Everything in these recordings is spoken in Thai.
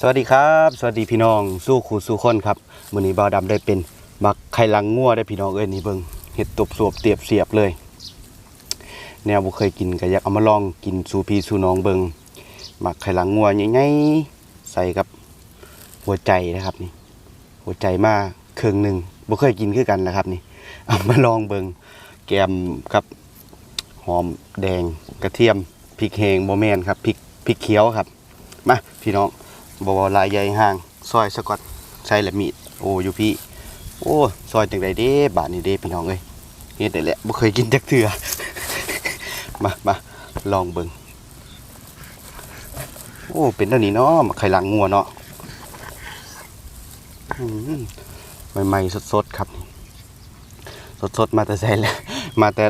สวัสดีครับ สวัสดีพี่น้องสู้ขูสู้คนครับมือนี้บ่าวดำได้เป็นมักไข่ลังงัวได้พี่น้องเอ้ยนี่เบิ่งเห็ดตบสวบเตียบเสียบเลย แนวบ่เคยกินก็อยากเอามาลองกินสู่พี่สู่น้องเบิ่งมักไข่ลังงัวใหญ่ๆใส่กับหัวใจนะครับนี่ หัวใจมาเครึ่งหนึ่งบ่เคยกินคือกันนะครับนี่เอามาลองเบิ่งแกมกับหอมแดงกระเทียมพริกแห้งบ่แมนครับพริกพริกเขียวครับมาพี่น้อง บวลายใหญ่ห่างซอยสะกอตใช้และมีดโอ้อยู่พี่ โอ้ซอยจังไดเด้บาทนี้เด้พี่น้องเอ้ยเฮ็ดได้แหละบ่เคยกินจักเทื่อมามาลองเบิ่งโอ้เป็นเท่านี้เนาะไข่ลังงัวเนาะใหม่ๆสดๆครับสดๆมาแต่ใส่แล้วมาแต่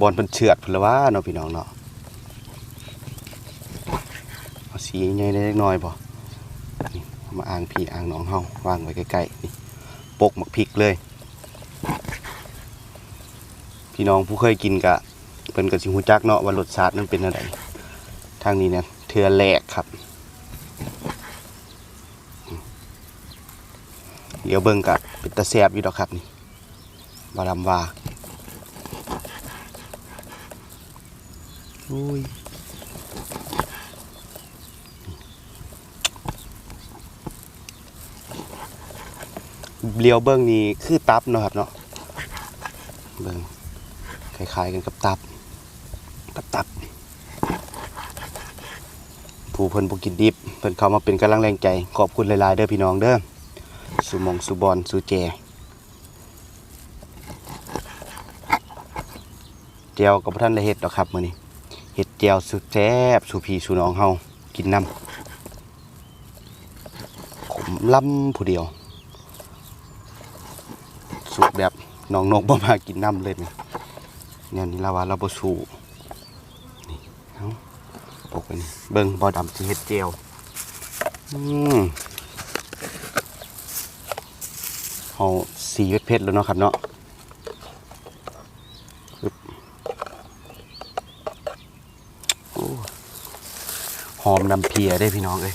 บอนเพิ่นเฉือดพลว่าเนาะพี่น้องเนาะเอาสีใหญ่เล็กน้อยพอ มาอ่างพี่อ่างน้องเฮาวางไว้ใกล้ๆนี่ปกหมักพริกเลย พี่น้องผู้เคยกินกะเพิ่นก็สิฮูจักเนาะว่ารสชาติมันเป็นอะไรทางนี้เนี่ยเทือแหลกครับ เดี๋ยวเบิ่งกะเป็นตะแซบอยู่ดอกครับนี่บาลำว่าอุ้ย เลียวเบิ้งนี่คือตับเนาะครับเนาะเบิ้งคล้ายๆกันกับตับตับตับ ผู้เพิ่นบ่กินดิบเพิ่นเข้ามาเป็นกำลังแรงใจ ขอบคุณหลายๆเด้อพี่น้องเด้อสุมองสุบอนสุแจแจวกับท่านได้เฮ็ดดอกครับมื้อนี้เฮ็ดแจวสุดแซ่บสู่พี่สู่น้องเฮากินน้ำขมล้ำผู้เดียว สูบแบบน้องนกบ่มากินน้ำเลยนี่เนี่ยนี่เราว่าเราบ่สูบนี่เอาปกไปนี่เบิ่งบ่อดำสิเฮ็ดเจียวอืมเฮาสีเวทเพชรแล้วเนาะครับเนาะปึ๊บโอ้หอมน้ำเพียได้พี่น้องเอ้ย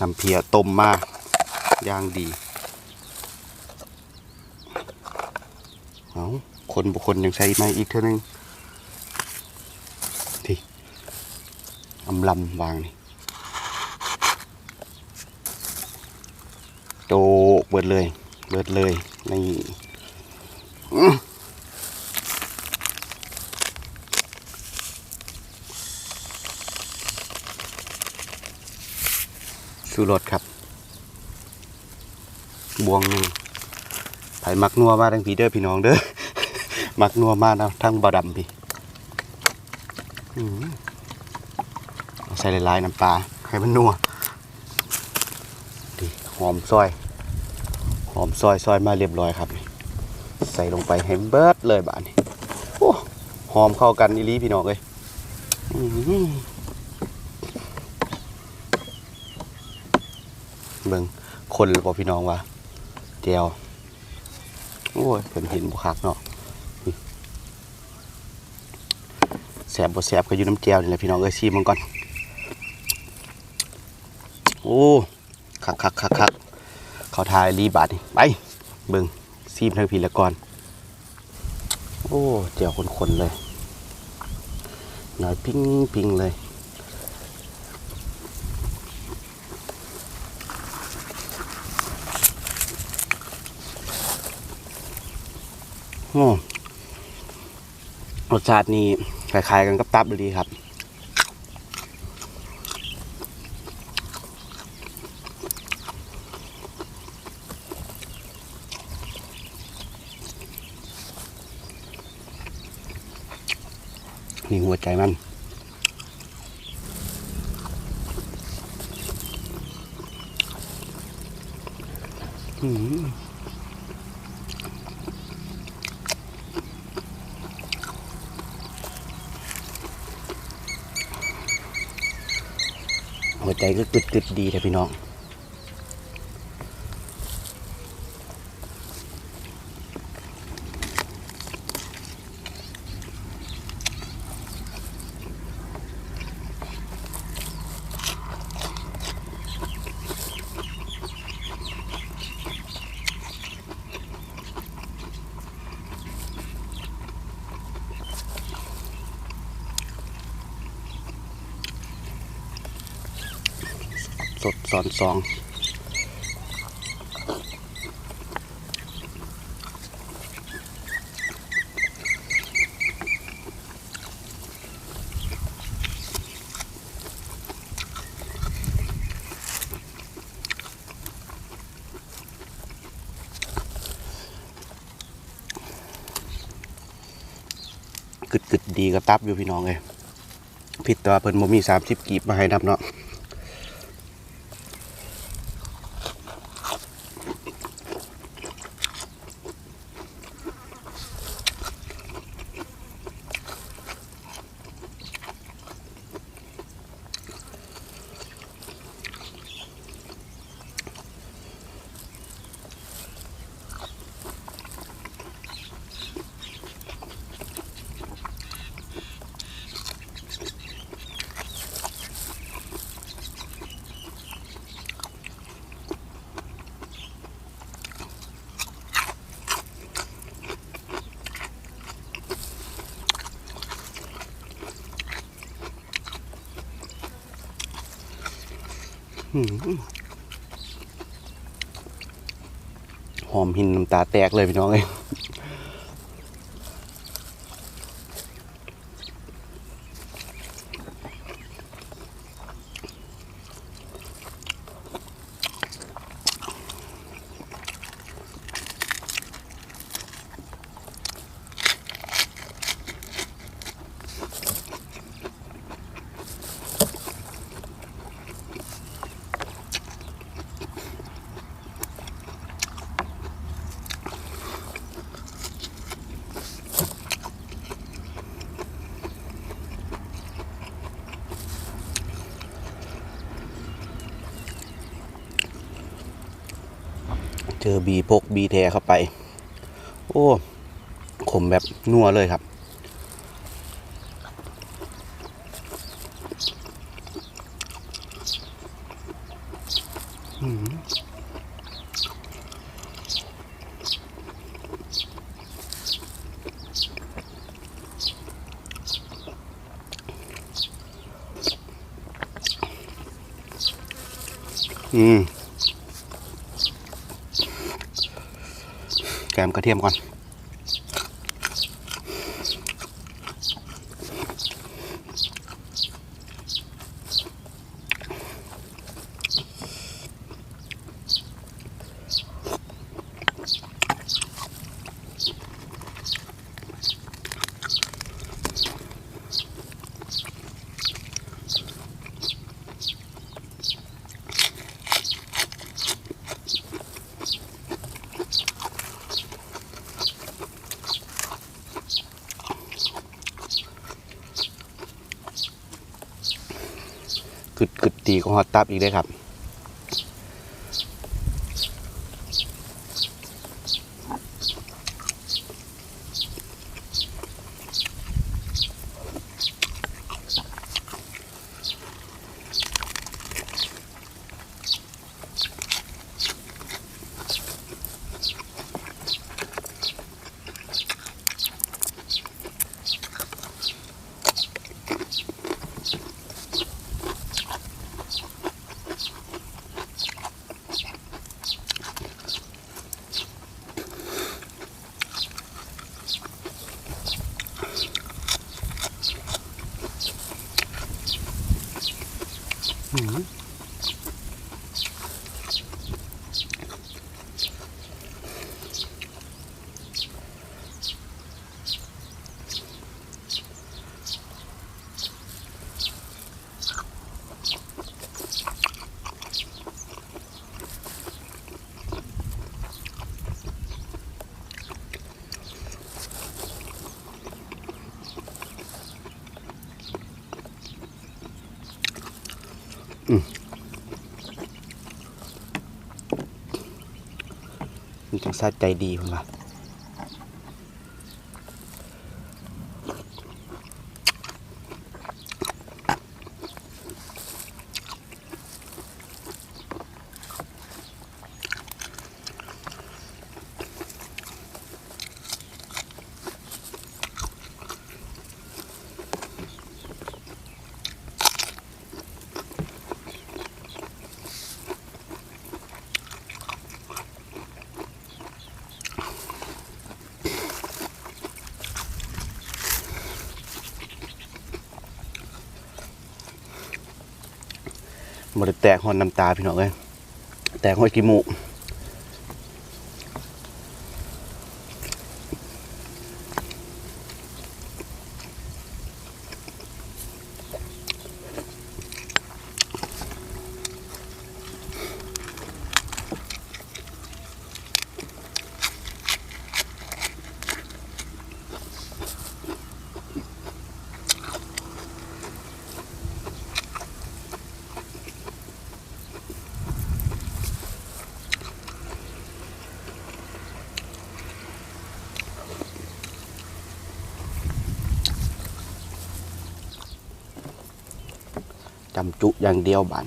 น้ำเพียต้มมากย่างดี เอา คนบุคคลยังใช้มาอีกเท่านึงที่อำลำวางนี่โตเบิดเลยเบิดเลยนี่สูรสครับบวงหนึ่งไผ่มักนัวมาทั้งพีเด้อพี่น้องเด้อ มักนัวมานะทั้งบ่ดำพี่ใส่หลายๆน้ำปลาให้มันนัวดิหอมซอย หอมซอยซอยมาเรียบร้อยครับ ใส่ลงไปให้เบิดเลยบานี้โอ้หอมเข้ากันอีลีพี่น้องเอ้ยอื้อหือเบิ่งคนหรือเปล่าพี่น้องวะแจวโอ้ยเพิ่นเห็นบุคักเนาะนี่ แสบบ่แสบก็อยู่น้ำแจวนี่แหละพี่น้องเอ้ยซีมันก่อนโอ้คักคักคักคักเขาทายรีบาดนี่ไปเบิ่งซีมทางพี่ละก่อนโอ้แจวคนๆเลยหน่อยปิ้งปิ้งเลยโอ้รสชาตินี่ คล้ายๆกันกับตับเลยดีครับนี่หัวใจมันอืม ใจก็กึดกึดดีแต่พี่น้อง อ สดสอนสองกึดกึดดีกระตับอยู่พี่น้องเลยผิดตัวเพิ่นบ่มีสามสิบกีบมาให้นับเนาะ หอมหินน้ำตาแตกเลยพี่น้องเอ้ย เจอบีพกบีแทเข้าไป โอ้ขมแบบนัวเลยครับอืมอืม แกมกระเทียมก่อน กึดกึด ตีของฮอตตับอีกได้ครับ มันจังซาใจดีพุ่นล่ะ มันแตกหอนน้ำตาพี่น้องเอ้ยแตกหอยกิมู จำจุอย่างเดียวบาน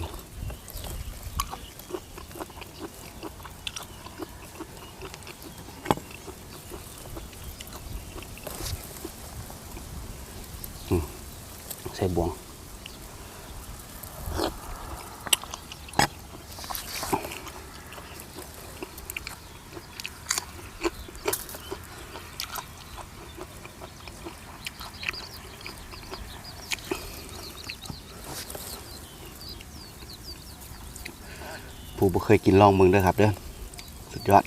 ผู้บ่เคยกินลองมึงเด้อครับเด้อสุดยอด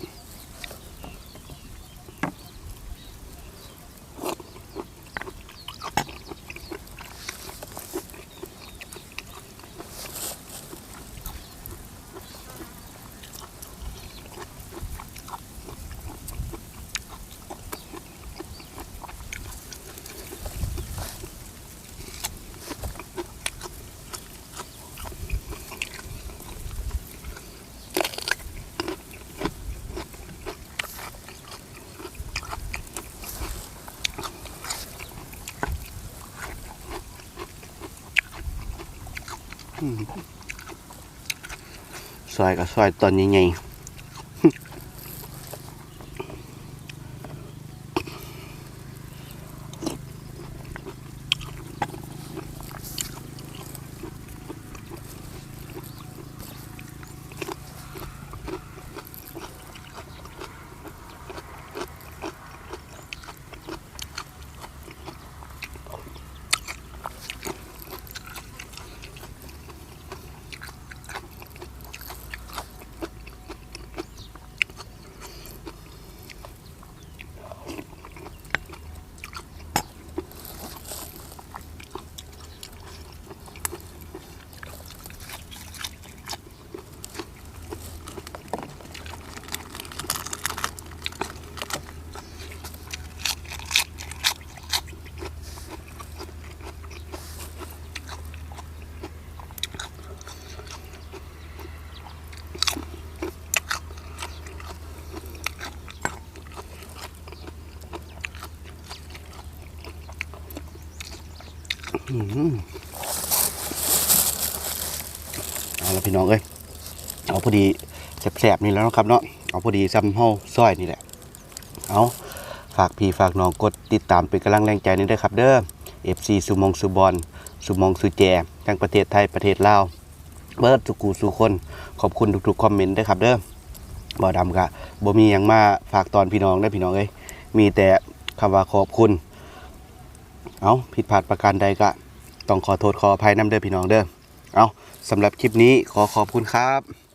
ซอยกับซอยตอนใหญ่ๆ พี่น้องเอ้ยเอาพอดีแสบๆนี่แล้วนะครับเนาะเอาพอดีซ้ำเฮาซอยนี่แหละ เอาฝากพี่ฝากน้องกดติดตามเป็นกำลังแรงใจนี่ด้วยครับ เด้อ FC สุมงสุบอลสุมงสุแจทั้งประเทศไทยประเทศลาวเบิร์ดสุกูสุคนขอบคุณทุกๆคอมเมนต์ด้วยครับเด้อบ่ดำกะบ่มีหยังมาฝากตอนพี่น้องได้พี่น้องเอ้ยมีแต่คำว่าขอบคุณ เอาผิดพลาดประการใดก็ต้องขอโทษขออภัยน้ำเด้อพี่น้องเด้อเอา สำหรับคลิปนี้ขอขอบคุณครับ